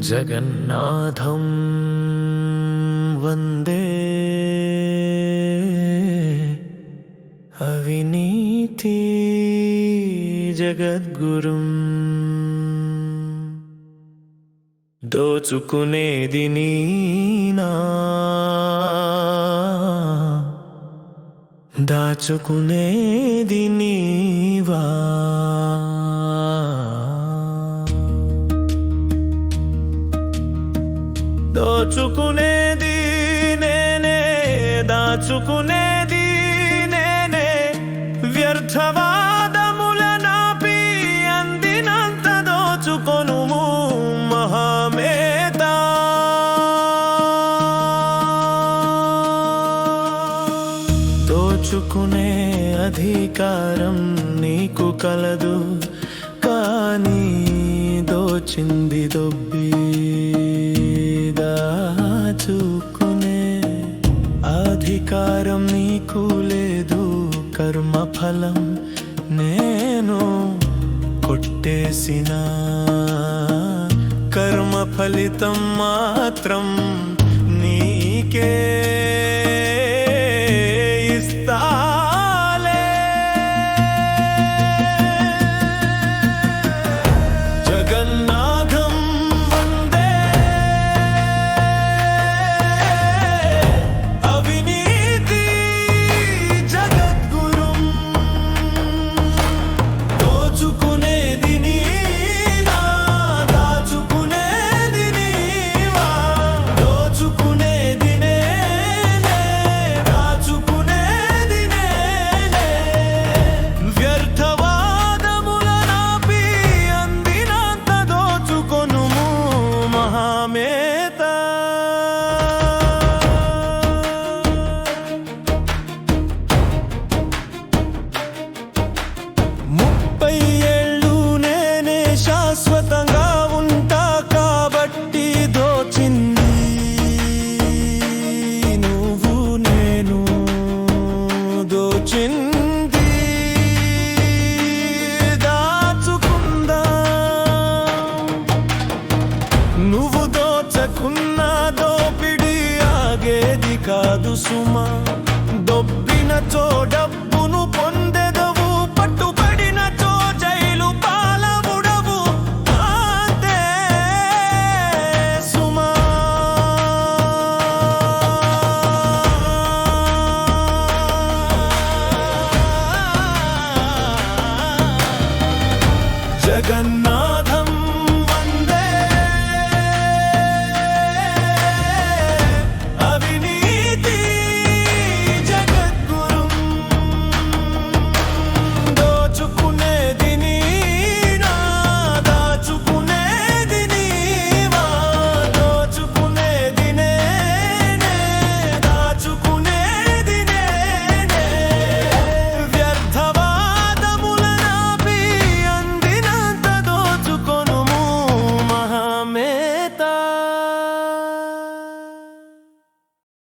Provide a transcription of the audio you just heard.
జగన్నాథం వందే అవినీతి జగద్గురుం. దోచుకునేది నీనా దాచుకునేది నీవా. దోచుకునేది నేనే దాచుకునేది నేనే. వ్యర్థవాదముల నాపి అందినంత దోచుకొను మహామేత. దోచుకునే అధికారం నీకు కలదు కానీ దోచింది దొబ్బి. అధికారం నీకు లేదు కర్మ ఫలం నేను కొట్టేసిన. కర్మ ఫలితం మాత్రం కాదు సుమా. దొబ్బినచో డబ్బును పొందెదవు పట్టుబడిన చో జైలు పాలవుడవు. అంతే సుమా. జగన్నాథ